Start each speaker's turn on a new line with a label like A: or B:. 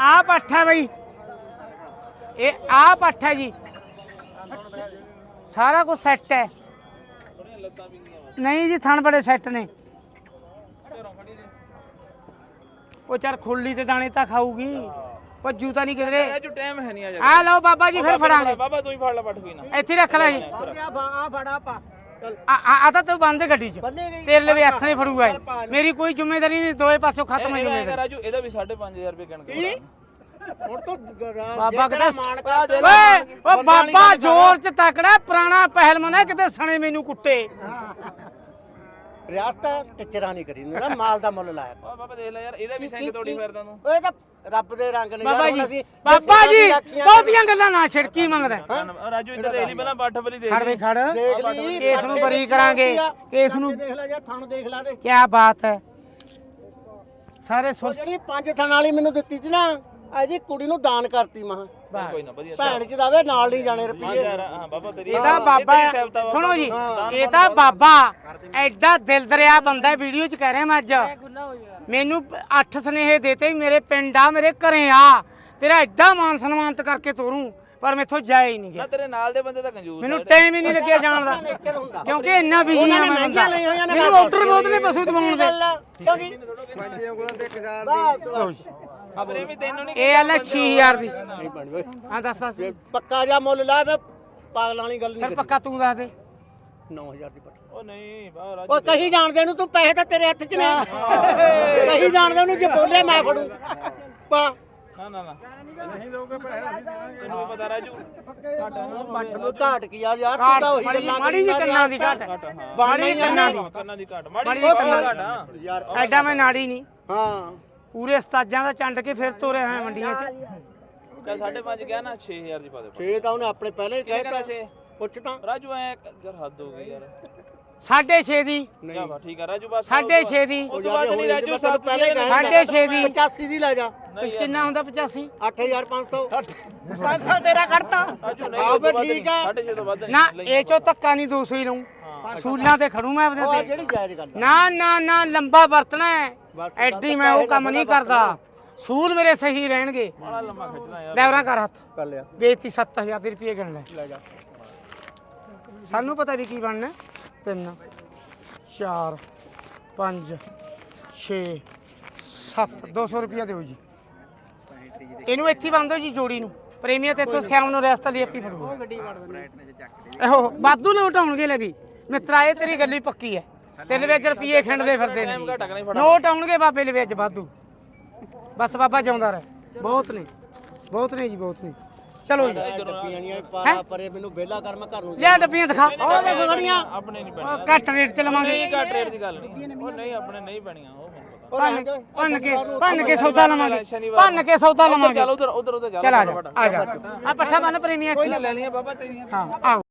A: ਆ ਪੱਠਾ ਬਈ। ਇਹ ਆ ਪੱਠਾ ਜੀ। ਸਾਰਾ ਕੁਝ ਸੈੱਟ ਹੈ। ਨਹੀਂ ਜੀ ਥਣ ਬੜੇ ਸੈੱਟ ਨੇ। ਉਹ ਚੱਲ ਖੁੱਲੀ ਤੇ ਦਾਣੇ ਤਾਂ ਖਾਊਗੀ। ਭੱਜੂ ਤਾਂ ਨਹੀਂ ਕਿਧਰੇ।
B: ਰਾਜੂ ਟਾਈਮ ਹੈ ਨਹੀਂ ਆ ਜਾ।
A: ਆ ਲਓ ਬਾਬਾ ਜੀ ਫਿਰ ਫੜਾਂਗੇ।
B: ਬਾਬਾ ਤੂੰ ਹੀ ਫੜ ਲੈ ਪੱਠ ਕੋਈ ਨਾ।
A: ਇੱਥੇ ਹੀ ਰੱਖ ਲੈ ਜੀ।
C: ਆ ਫੜਾ ਪਾ।
A: ਆ ਆ- ਆ ਤਾਂ ਤੂੰ ਬੰਦ ਗੱਡੀ 'ਚ। ਤੇਰੇ ਲਈ ਹੱਥ ਨਹੀਂ ਫੜੂਗਾ ਇਹ। ਮੇਰੀ ਕੋਈ ਜ਼ਿੰਮੇਵਾਰੀ ਨਹੀਂ ਦੋਏ ਪਾਸੋਂ ਖਤਮ ਹੈ ਜ਼ਿੰਮੇਵਾਰੀ।
B: ਰਾਜੂ ਇਹਦਾ ਵੀ 5500 ਰੁਪਏ ਗਿਣ ਕੇ।
C: ਹੁਣ ਤੋਂ
A: ਬਾਬਾ ਕਹਿੰਦਾ ਓਏ ਓ ਬਾਬਾ ਜ਼ੋਰ 'ਚ ਤਕੜਾ ਪੁਰਾਣਾ ਪਹਿਲਵਾਨ ਹੈ ਕਿਤੇ ਸਣੇ ਮੈਨੂੰ ਕੁੱਟੇ।
C: ਰਿਆਸਤ ਟਿਚਰਾ ਨਹੀਂ ਕਰੀ। ਨਾ ਮਾਲ ਦਾ ਮੁੱਲ ਲਾਇਆ
B: ਬਾਬਾ ਦੇਖ ਲੈ ਯਾਰ ਇਹਦਾ ਵੀ ਸਿੰਘ ਤੋੜੀ ਫਿਰਦਾ ਤੂੰ।
C: ਓਏ ਤਾਂ ਰੱਬ ਦੇ ਰੰਗ ਨੇ
A: ਬਾਬਾ
C: ਹੁਣ
A: ਜੀ
C: ਅਸੀਂ
A: ਬਾਬਾ
C: ਜੇ
A: ਬਹੁਤੀਆਂ ਗੱਲਾਂ ਨਾ ਛਿੜਕੀ ਮੰਗਦਾ
B: ਰਾਜੂ ਇੱਧਰ ਦੇਖ ਲਈ ਪਹਿਲਾਂ ਪੱਠ ਬਲੀ ਦੇਖ
A: ਖੜ ਵੇ ਖੜ।
C: ਦੇਖ ਲਈ।
A: ਕੇਸ ਨੂੰ ਬਰੀ ਕਰਾਂਗੇ। ਕੇਸ ਨੂੰ
C: ਦੇਖ ਲੈ ਜਾਂ ਥਣ ਦੇਖ ਲੈ ਦੇ।
A: ਕੀ ਬਾਤ ਹੈ। ਸਾਰੇ
C: ਉਹ
A: ਸੁਣ
C: ਜਿਹੜੀ ਪੰਜ ਥਣ ਵਾਲੀ ਮੈਨੂੰ ਦਿੱਤੀ ਸੀ ਨਾ ਇਹਦੀ ਕੁੜੀ ਨੂੰ ਦਾਨ ਕਰਤੀ ਮਹਾ
B: ਕੋਈ ਨਾ ਵਧੀਆ
C: ਭੈਣ ਚ ਦਾਵੇ ਨਾਲ ਨਹੀਂ ਜਾਣੇ
B: ਹਾਂ
C: ਰੁਪਈਏ
B: ਯਾਰ ਹਾਂ ਬਾਬਾ ਤੇਰੀ
A: ਇਹ ਤਾਂ ਬਾਬਾ
B: ਤੇਰੀ
A: ਹੈ।
B: ਸਹਿਬਤਾ ਬਾਬਾ।
A: ਸੁਣੋ ਜੀ। ਇਹ ਤਾਂ ਬਾਬਾ ਐਡਾ ਦਿਲ ਦਰਿਆ ਬੰਦਾ ਹੈ, ਵੀਡੀਓ 'ਚ ਕਹਿ ਰਿਹਾ ਮੈਂ ਅੱਜ। ਮੈਨੂੰ 8 ਸਨੇਹੇ ਦੇਤੇ ਵੀ ਮੇਰੇ ਪਿੰਡ ਆ ਮੇਰੇ ਘਰੇ ਆ। ਤੇਰਾ ਐਡਾ ਮਾਨ ਸਨਮਾਨਤ ਕਰਕੇ ਤੋਰੂੰ ਪਰ ਮੈਥੋਂ ਜਾਇਆ ਹੀ ਨਹੀਂ
B: ਨਾ
A: ਗਿਆ
B: ਤੇਰੇ ਨਾਲ ਦੇ ਬੰਦੇ ਤਾਂ ਕੰਜੂਸ
A: ਮੈਨੂੰ ਟਾਈਮ ਹੀ ਨਹੀਂ ਲੱਗਿਆ ਜਾਣ ਦਾ। ਕਿਉਂਕਿ ਇੰਨਾ ਬਿਜ਼ੀ ਆ
C: ਨੇ
A: ਮੈਂ ਬੰਦਾ।
C: ਨੇ
A: ਮੈਨੂੰ
C: ਬਸ।
A: ਆਰਡਰ ਬਹੁਤ ਨੇ ਪਸ਼ੂ ਦਵਾਉਣ ਦੇ।
C: ਕਿਉਂਕਿ ਪੰਜ ਉਂਗਲਾਂ ਤੇ ਖਜ਼ਾਰ ਦੀ
B: ਖਬਰੇ ਵੀ ਤੈਨੂੰ ਨਹੀਂ
A: ਇਹ ਆਲਾ 6000 ਦੀ।
C: ਨਹੀਂ ਬਣੀ ਓਏ
A: ਹਾਂ ਦੱਸ ਦੱਸ।
C: ਜੇ ਪੱਕਾ ਜਾ ਮੁੱਲ ਲਾ ਮੈਂ ਪਾਗਲਾਂ ਵਾਲੀ ਗੱਲ
A: ਫਿਰ
C: ਨਹੀਂ
A: ਪੱਕਾ ਤੂੰ ਦੱਸ ਦੇ।
C: 9000 ਦੀ ਪੱਠ
B: ਓ ਨਹੀਂ ਬਾ ਰਾਜੂ
C: ਉਹ ਕਹੀ ਜਾਣਦੇ ਨੂੰ ਤੂੰ ਪੈਸੇ ਤਾਂ ਤੇਰੇ ਹੱਥ 'ਚ ਨੇ। ਕਹੀ ਜਾਣਦੇ ਨੂੰ ਜੇ ਬੋਲੇ ਮੈਂ ਫੜੂ। ਪਾ।
B: ਨਾ ਨਾ ਨਾ। ਨਹੀਂ ਦੋਗੇ ਪੈਸੇ ਤੈਨੂੰ ਪਤਾ ਰਾਜੂ।
C: ਪੱਠ ਨੂੰ ਘਾਟ ਕੀ ਆ ਯਾਰ ਤੂੰ ਤਾਂ ਉਹੀ
A: ਮਾੜੀ
C: ਗੱਲਾਂ
A: ਮਾੜੀ ਜੀ
C: ਕਰੀ
A: ਕੰਨਾਂ ਦੀ। ਘਾਟ
B: ਘਟ ਹਾਂ।
C: ਬਣਨਾ ਹੀ
A: ਕੰਨਾਂ
C: ਆ
A: ਦੀ।
B: ਕੰਨਾਂ ਦੀ ਘਟ
A: ਮਾੜੀ
B: ਮਾੜੀ
A: ਜਿਹੀ
B: ਕੰਨਾਂ ਦੀ। ਘਟ ਹਾਂ
C: ਯਾਰ
A: ਐਡਾ ਮੈਂ ਨਾੜੀ ਨਹੀਂ
C: ਹਾਂ।
A: ਪੂਰੇ ਉਸਤਾਦਾਂ ਦਾ ਚੰਡ ਕੇ ਫਿਰ ਤੋਰਿਆ ਹੋਇਆ ਮੰਡੀਆਂ 'ਚ।
B: ਚੱਲ 5.5 ਗਿਆ ਨਾ 6000 ਦੀ ਪਾ ਦੇ।
C: ਛੇ ਤਾਂ ਉਹਨੇ ਆਪਣੇ ਪਹਿਲੇ ਹੀ
B: ਕਹਿੰਦਾ
C: ਕਹਿਤਾ।
B: ਛੇ?
C: ਪੁੱਛ ਤਾਂ।
B: ਰਾਜੂ ਐ ਯਾਰ ਹੱਦ ਹੋ ਗਈ ਯਾਰ।
A: ਸਾਢੇ 6 ਦੀ।
B: ਜਾ ਵਾ ਠੀਕ ਆ ਰਾਜੂ ਬਸ।
A: ਸਾਢੇ 6 ਦੀ।
B: ਉਹ ਤੋਂ ਬਾਅਦ ਨਹੀਂ ਰਾਜੂ
C: ਸਾਨੂੰ ਪਹਿਲੇ ਹੀ ਕਹਿ
A: ਸਾਢੇ ਛੇ ਦੀ।
C: 85 ਦੀ ਲੈ ਜਾ।
B: ਨਹੀਂ ਯਾਰ।
A: ਕਿੰਨਾ ਹੁੰਦਾ 85
C: 8500 500 ਤੇਰਾ ਕੱਢਤਾ
B: ਰਾਜੂ
C: ਆਹ
B: ਨਹੀਂ
C: ਵੀ ਠੀਕ ਆ।
B: 6.5 ਤੋਂ ਵੱਧ
A: ਨਾ ਇਹ ਚੋਂ ਧੱਕਾ ਨਹੀਂ 200 ਹੀ। ਲਊ ਸੂਲਾਂ ਤੇ ਖੜੂ ਮੈਂ
C: ਉਹ
A: ਆਪਣੇ ਤੇ।
C: ਜਿਹੜੀ ਜਾਇਜ਼ ਗੱਲ ਆ।
A: ਨਾ ਨਾ ਨਾ ਲੰਬਾ ਵਰਤਣਾ ਹੈ। ਐਡੀ ਮੈਂ ਉਹ ਕੰਮ ਨਹੀਂ ਕਰਦਾ। ਸੂਲ ਮੇਰੇ ਸਹੀ ਰਹਿਣਗੇ।
B: ਬੜਾ ਲੰਮਾ ਖਿੱਚਦਾ ਯਾਰ।
A: ਲੈਵਰਾਂ ਕਰ ਹੱਥ।
C: ਕਰ ਲਿਆ।
A: ਬੇਇੱਜ਼ਤੀ 7000 ਦੇ ਰੁਪਏ ਗਣ ਲੈ।
C: ਲੈ ਜਾ।
A: ਸਾਨੂੰ ਪਤਾ ਵੀ ਕੀ ਬਣਨਾ 3 4 5 6 7 200 ਰੁਪਿਆ ਦਿਓ ਜੀ। ਇਹਨੂੰ ਇੱਥੇ ਹੀ ਬੰਦ ਜੀ ਜੋੜੀ ਨੂੰ। ਪ੍ਰੇਮੀਆ ਤੇ ਇੱਥੋਂ ਸਿਆਮ ਨੂੰ ਰਸਤਾ ਲਈ ਆਪੀ ਫੜੂਗਾ।
C: ਗੱਡੀ ਵੜ ਦਿੰਦੇ।
A: ਇਹੋ ਵਾਧੂ ਨੋਟ ਆਉਣਗੇ ਲੈ ਵੀ। ਮਿੱਤਰਾ ਇਹ ਤੇਰੀ ਗੱਲੀ ਪੱਕੀ ਹੈ। ਤੇਰੇ ਵਿੱਚ ਰੁਪਏ ਖਿੰਡਦੇ ਫਿਰਦੇ ਨੇ। ਨੋਟ ਆਉਣਗੇ ਬਾਬੇ ਦੇ ਵਿੱਚ ਵਾਧੂ। ਬਸ ਬਾਬਾ ਜਿਉਂਦਾ ਰਹੇ। ਬਹੁਤ ਨੇ। ਬਹੁਤ ਨੇ ਜੀ ਬਹੁਤ ਨੇ। ਚਲੋ ਜੀ।
C: ਡੱਬੀਆਂ ਨਹੀਂ ਪਾਲਾ ਪਰੇ ਮੈਨੂੰ ਵਿਹਲਾ ਕਰ ਮੈਂ ਘਰ ਨੂੰ
A: ਲਿਆ ਡੱਬੀਆਂ ਦਿਖਾ।
C: ਉਹ ਦੇਖੋ ਗੜੀਆਂ।
B: ਆਪਣੇ ਨਹੀਂ
A: ਉਹ
B: ਪੈਣੀ
A: ਘੱਟ ਰੇਟ ਤੇ ਲਵਾਂਗੇ।
B: ਨਹੀਂ ਘੱਟ ਰੇਟ ਦੀ ਗੱਲ ਨਹੀਂ। ਉਹ ਨਹੀਂ ਆਪਣੇ ਨਹੀਂ ਪੈਣੀਆਂ ਉਹ।
A: ਭੰਨ ਕੇ ਭੰਨ ਕੇ ਸੌਦਾ ਲਵਾਂਗੇ। ਭੰਨ ਕੇ ਸੌਦਾ ਲਵਾਂਗੇ
B: ਚੱਲ ਉਧਰ ਉਧਰ ਉਧਰ
A: ਚਲ ਆ ਜਾ ਆ ਆ ਪੱਠਾ ਬੰਨ ਪ੍ਰੇਮੀਆਂ
B: ਕੋਈ ਨਾ ਲੈ ਲਈਆਂ ਬਾਬਾ ਤੇਰੀਆਂ
A: ਹਾਂ ਆਓ।